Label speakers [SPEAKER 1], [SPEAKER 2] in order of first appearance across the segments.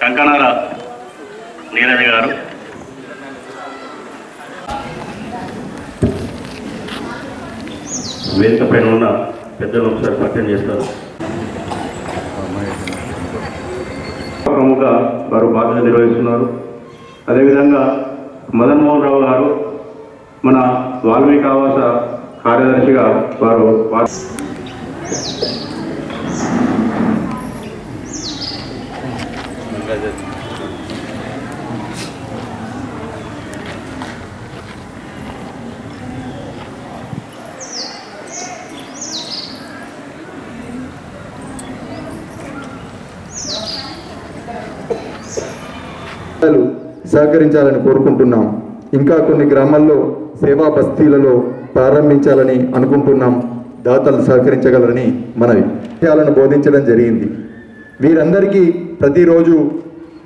[SPEAKER 1] కంకణారా కంకణాల గారు. వేదిక పైన ఉన్న పెద్దలు ఒకసారి పరిచయం చేస్తారు. ప్రముఖ వారు బాధ్యత నిర్వహిస్తున్నారు. అదేవిధంగా మదన్ మోహన్ రావు గారు మన వాల్మీకి ఆవాస కార్యదర్శిగా వారు
[SPEAKER 2] సహకరించాలని కోరుకుంటున్నాం. ఇంకా కొన్ని గ్రామాల్లో సేవా బస్తీలలో ప్రారంభించాలని అనుకుంటున్నాం. దాతలు సహకరించగలరని మనవి. విషయాలను బోధించడం జరిగింది. వీరందరికీ ప్రతిరోజు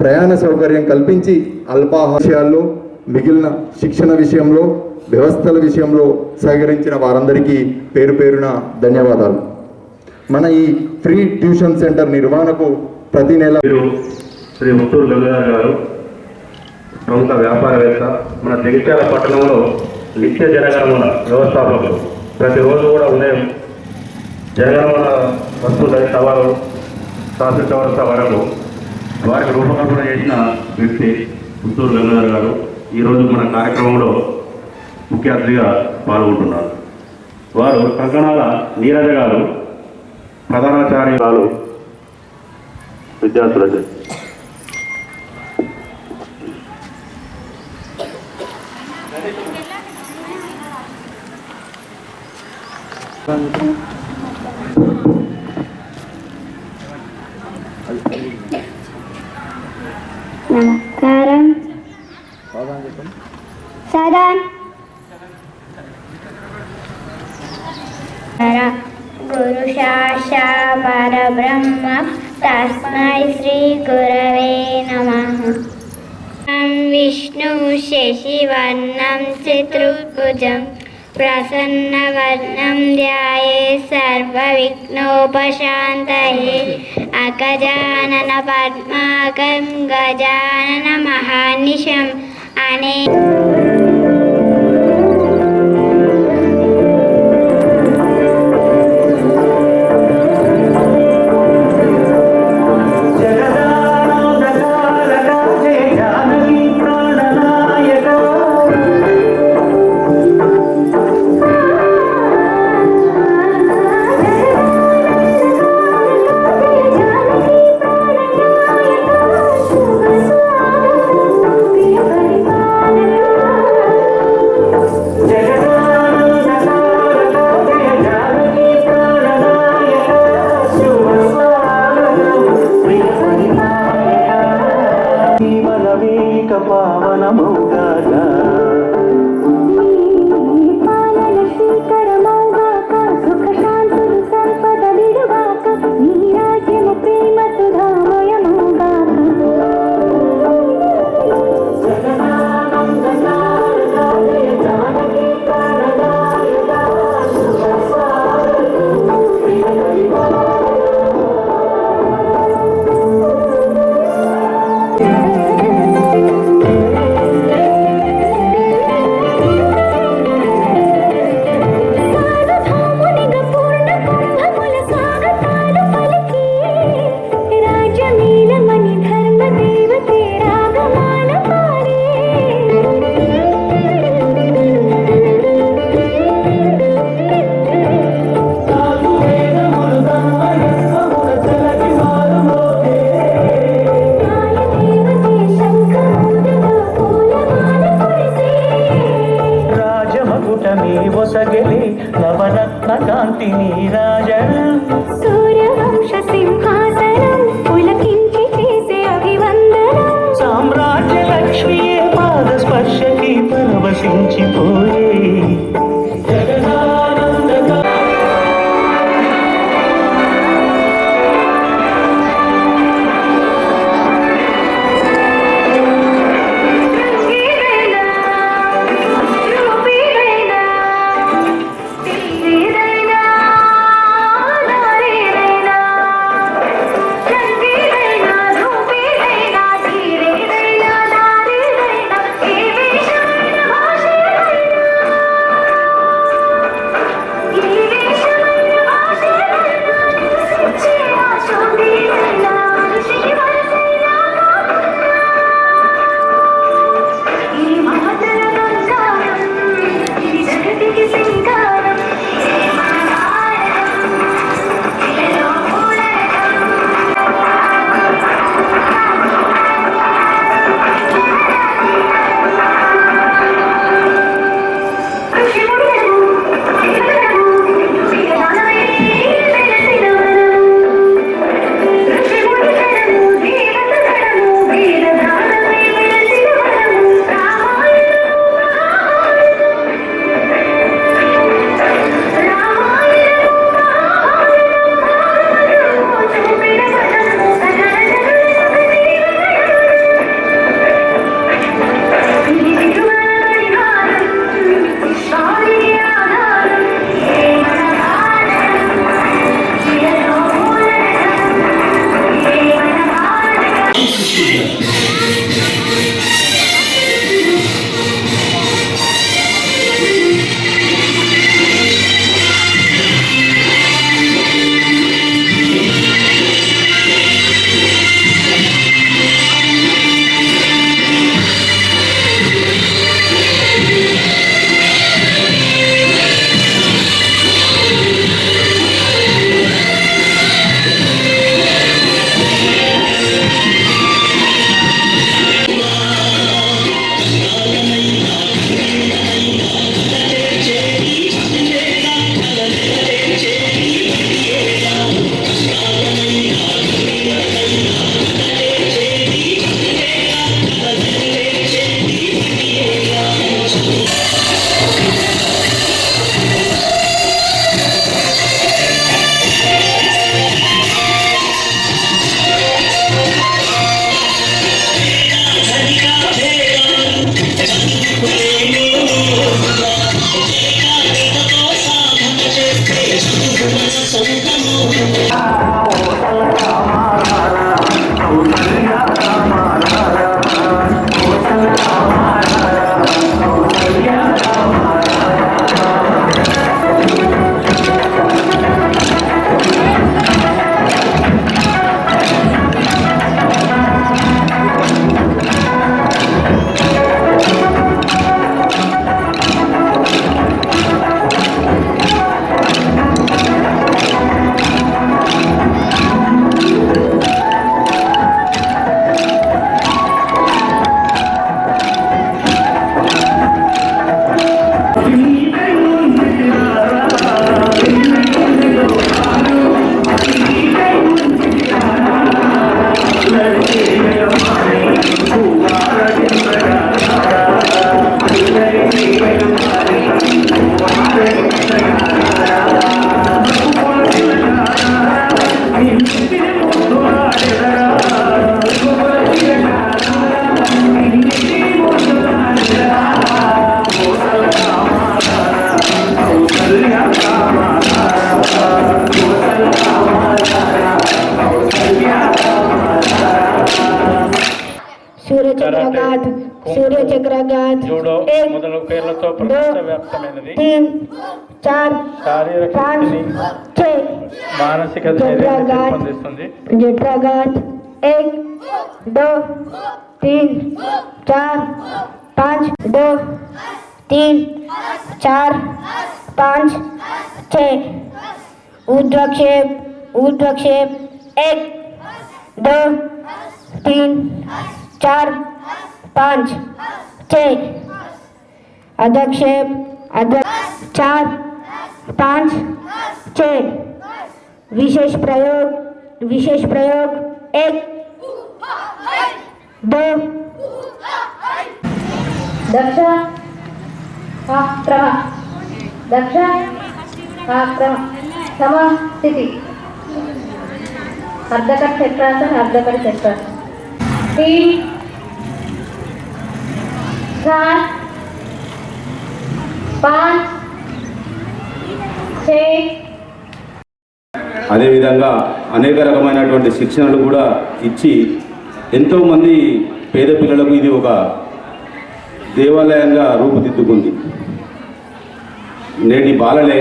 [SPEAKER 2] ప్రయాణ సౌకర్యం కల్పించి అల్పాహాషయాల్లో మిగిలిన శిక్షణ విషయంలో వ్యవస్థల విషయంలో సహకరించిన వారందరికీ పేరు పేరున ధన్యవాదాలు. మన ఈ ఫ్రీ ట్యూషన్ సెంటర్ నిర్వహణకు ప్రతి నెల
[SPEAKER 1] శ్రీ ముత్తూరు గంగాధర్ గారు ప్రముఖ వ్యాపారవేత్త మన జగిత్యాల పట్టణంలో నిత్య జనగణమన వ్యవస్థాపకులు ప్రతిరోజు కూడా ఉదయం జనగణమన వస్తుందని సవాలు ట్రాఫిక్ వ్యవస్థ వరకు వారికి రూపకల్పన చేసిన వ్యక్తి పుత్తూరు గంగాధర్ గారు ఈరోజు మన కార్యక్రమంలో ముఖ్య అతిథిగా పాల్గొంటున్నారు. వారు కంకణాల నీరజ గారు ప్రధానాచార్యులు విద్యార్థులకి
[SPEAKER 3] నమస్కారం సదాన్ గురు శాషా పరబ్రహ్మ తస్మై శ్రీ గురవే నమ విష్ణు శశివర్ణం చతుర్భుజం प्रसन्नवदनं ध्याये सर्वविघ्नोपशान्तये गजानन महानिशम
[SPEAKER 4] अने పావనమౌగాగా
[SPEAKER 5] நீரா
[SPEAKER 6] ప్రపంచవ్యాప్తమైనది
[SPEAKER 5] तीन चार
[SPEAKER 6] శారీరక
[SPEAKER 5] पाँच
[SPEAKER 6] శక్తిని
[SPEAKER 5] छः
[SPEAKER 6] మానసిక ధైర్యాన్ని పెంపొందిస్తుంది
[SPEAKER 5] जठराघात एक दो तीन चार पाँच दो तीन चार पाँच छः ऊर्ध्वक्षेप ऊर्ध्वक्षेप एक दो तीन चार पाँच छः अधक्षेप चार, पाँच, छः, विशेष प्रयोग विशेष प्रयोग, एक, दो,
[SPEAKER 7] दक्ष हा क्रम दक्ष अर्धकट अर्धकट तीन, चार
[SPEAKER 1] అదేవిధంగా అనేక రకమైనటువంటి శిక్షణలు కూడా ఇచ్చి ఎంతోమంది పేద పిల్లలకు ఇది ఒక దేవాలయంగా రూపుదిద్దుకుంది. నేటి బాలలే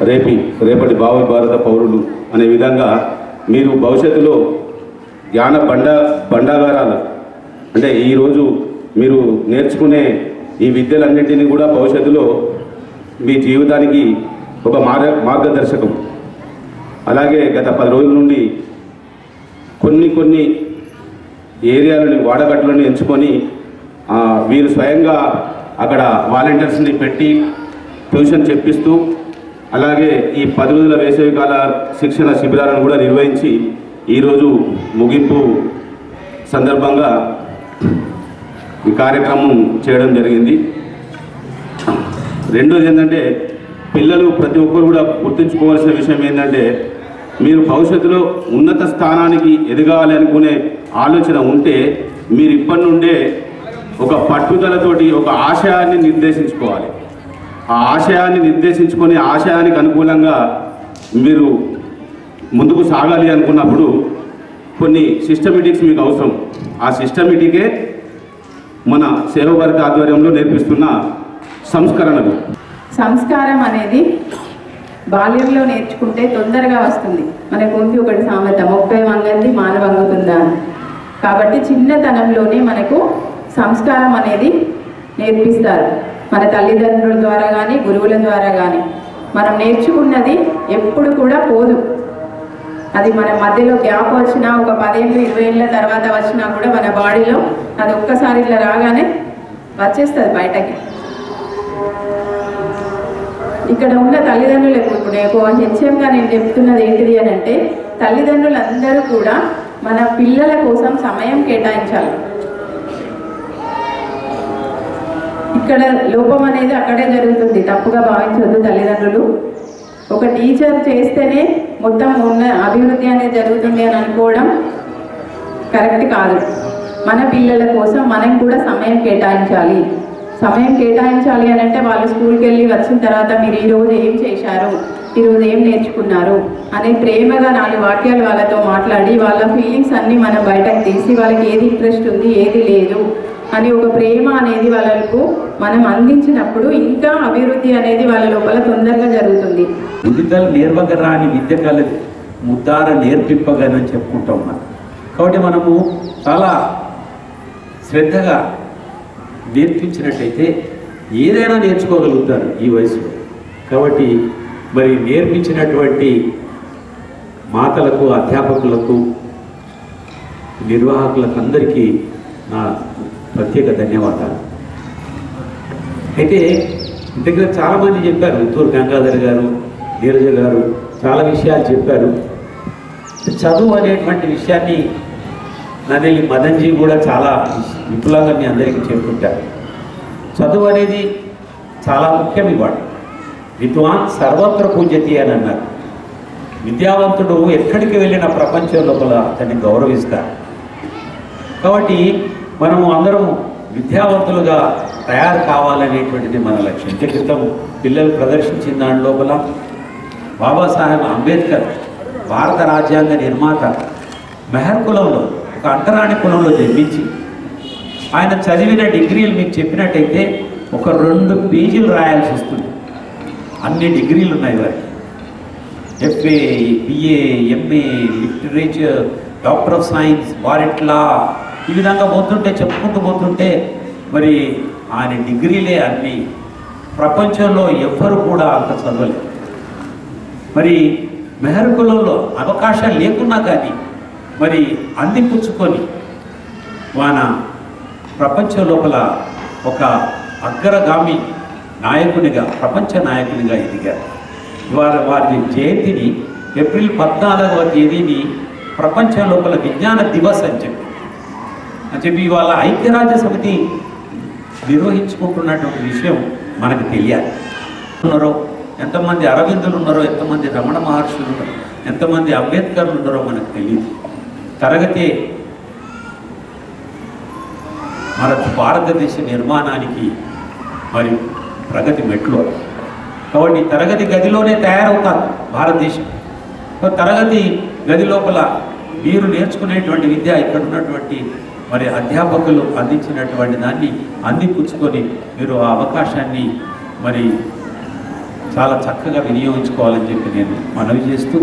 [SPEAKER 1] రేపి రేపటి భావి భారత పౌరులు అనే విధంగా మీరు భవిష్యత్తులో జ్ఞాన బండ బండాగారాలు అంటే ఈరోజు మీరు నేర్చుకునే ఈ విద్యలన్నింటినీ కూడా భవిష్యత్తులో మీ జీవితానికి ఒక మార్గ మార్గదర్శకం. అలాగే గత పది రోజుల నుండి కొన్ని కొన్ని ఏరియాలని వాడగట్లను ఎంచుకొని వీరు స్వయంగా అక్కడ వాలంటీర్స్ని పెట్టి ట్యూషన్ చెప్పిస్తూ అలాగే ఈ పది రోజుల వేసవికాల శిక్షణ శిబిరాలను కూడా నిర్వహించి ఈరోజు ముగింపు సందర్భంగా ఈ కార్యక్రమం చేయడం జరిగింది. రెండోది ఏంటంటే పిల్లలు ప్రతి ఒక్కరు కూడా గుర్తుంచుకోవాల్సిన విషయం ఏంటంటే మీరు భవిష్యత్తులో ఉన్నత స్థానానికి ఎదగాలి అనుకునే ఆలోచన ఉంటే మీరు ఇప్పటి నుండే ఒక పట్టుదలతోటి ఒక ఆశయాన్ని నిర్దేశించుకోవాలి. ఆ ఆశయాన్ని నిర్దేశించుకొని ఆశయానికి అనుకూలంగా మీరు ముందుకు సాగాలి అనుకున్నప్పుడు కొన్ని సిస్టమేటిక్స్ మీకు అవసరం. ఆ సిస్టమేటికే మన సేవవర్గ ఆధ్వర్యంలో నేర్పిస్తున్న సంస్కరణలు.
[SPEAKER 8] సంస్కారం అనేది బాల్యంలో నేర్చుకుంటే తొందరగా వస్తుంది. మనకు ఉంది ఒకటి సామెత ముప్పై వంగంది మానవంగుతుందా అని. కాబట్టి చిన్నతనంలోనే మనకు సంస్కారం అనేది నేర్పిస్తారు. మన తల్లిదండ్రుల ద్వారా కానీ గురువుల ద్వారా కానీ మనం నేర్చుకున్నది ఎప్పుడు కూడా పోదు. అది మన మధ్యలో గ్యాప్ వచ్చినా ఒక పదేళ్ళు ఇరవై ఏళ్ళ తర్వాత వచ్చినా కూడా మన బాడీలో అది ఒక్కసారి ఇట్లా రాగానే వచ్చేస్తుంది బయటకి. ఇక్కడ ఉన్న తల్లిదండ్రులకు ఇప్పుడు ఎక్కువ హెచ్ఎంగా నేను చెప్తున్నది ఏంటిది అని అంటే తల్లిదండ్రులందరూ కూడా మన పిల్లల కోసం సమయం కేటాయించాలి. ఇక్కడ లోపం అనేది అక్కడే జరుగుతుంది. తప్పుగా భావించవద్దు తల్లిదండ్రులు. ఒక టీచర్ చేస్తేనే మొత్తం ఉన్న అభివృద్ధి అనేది జరుగుతుంది అని అనుకోవడం కరెక్ట్ కాదు. మన పిల్లల కోసం మనం కూడా సమయం కేటాయించాలి. సమయం కేటాయించాలి అని అంటే వాళ్ళు స్కూల్కి వెళ్ళి వచ్చిన తర్వాత మీరు ఈరోజు ఏం చేశారు? ఈరోజు ఏం నేర్చుకున్నారు? అనే ప్రేమగా నాలుగు వాక్యాలు వాళ్ళతో మాట్లాడి వాళ్ళ ఫీలింగ్స్ అన్నీ మనం బయటకు తీసి వాళ్ళకి ఏది ఇంట్రెస్ట్ ఉంది ఏది లేదు అని ఒక ప్రేమ అనేది వాళ్ళకు మనం అందించినప్పుడు ఇంకా అభివృద్ధి అనేది వాళ్ళ లోపల తొందరగా జరుగుతుంది.
[SPEAKER 9] ముదితలు నేర్వగరాని విద్య కలది. ముద్దార నేర్పింపగనని చెప్పుకుంటాం మనం. కాబట్టి మనము చాలా శ్రద్ధగా నేర్పించినట్టయితే ఏదైనా నేర్చుకోగలుగుతారు ఈ వయసులో. కాబట్టి మరి నేర్పించినటువంటి మాతలకు అధ్యాపకులకు నిర్వాహకులకు అందరికీ నా ప్రత్యేక ధన్యవాదాలు. అయితే దగ్గర చాలామంది చెప్పారు ఉత్తూరు గంగాధర్ గారు నీరజ గారు చాలా విషయాలు చెప్పారు. చదువు అనేటువంటి విషయాన్ని నన్నెల్లి మదన్జీ కూడా చాలా విపులంగా మీ అందరికీ చెప్పుకుంటారు. చదువు అనేది చాలా ముఖ్యం ఇవాడు విద్వాన్ సర్వత్ర పూజ్యతి అని అన్నారు. విద్యావంతుడు ఎక్కడికి వెళ్ళిన ప్రపంచం లోపల అతన్ని గౌరవిస్తారు. కాబట్టి మనము అందరం విద్యావంతులుగా తయారు కావాలనేటువంటిది మన లక్ష్యం. ఇంత క్రితం పిల్లలు ప్రదర్శించిన దాని లోపల బాబాసాహెబ్ అంబేద్కర్ భారత రాజ్యాంగ నిర్మాత మెహర్ కులంలో ఒక అంటరాని కులంలో జన్మించి ఆయన చదివిన డిగ్రీలు మీకు చెప్పినట్టయితే ఒక రెండు పేజీలు రాయాల్సి వస్తుంది. అన్ని డిగ్రీలు ఉన్నాయి వారికి. FA BA MA literature doctor of science warrant law ఈ విధంగా పోతుంటే చెప్పుకుంటూ పోతుంటే మరి ఆయన డిగ్రీలే అన్ని ప్రపంచంలో ఎవ్వరు కూడా అంత చదవలేదు. మరి మెహర్ కులంలో అవకాశాలు లేకున్నా కానీ మరి అందిపుచ్చుకొని వాన ప్రపంచం లోపల ఒక అగ్రగామి నాయకునిగా ప్రపంచ నాయకునిగా ఎదిగారు. వారి వారి జయంతిని ఏప్రిల్ పద్నాలుగవ తేదీని ప్రపంచం లోపల విజ్ఞాన దివస్ అని చెప్పి అని చెప్పి ఇవాళ ఐక్యరాజ్య సమితి నిర్వహించుకుంటున్నటువంటి విషయం మనకు తెలియాలి. ఉన్నారో ఎంతమంది అరవిందులు ఉన్నారో ఎంతమంది రమణ మహర్షులు ఉన్నారో ఎంతమంది అంబేద్కర్లు ఉన్నారో మనకు తెలియదు. తరగతి మన భారతదేశ నిర్మాణానికి మరి ప్రగతి మెట్లు. కాబట్టి తరగతి గదిలోనే తయారవుతారు భారతదేశం. తరగతి గది లోపల మీరు నేర్చుకునేటువంటి విద్య ఇక్కడ ఉన్నటువంటి మరి అధ్యాపకులు అందించినటువంటి దాన్ని అందిపుచ్చుకొని మీరు ఆ అవకాశాన్ని మరి చాలా చక్కగా వినియోగించుకోవాలని చెప్పి నేను మనవి చేస్తూ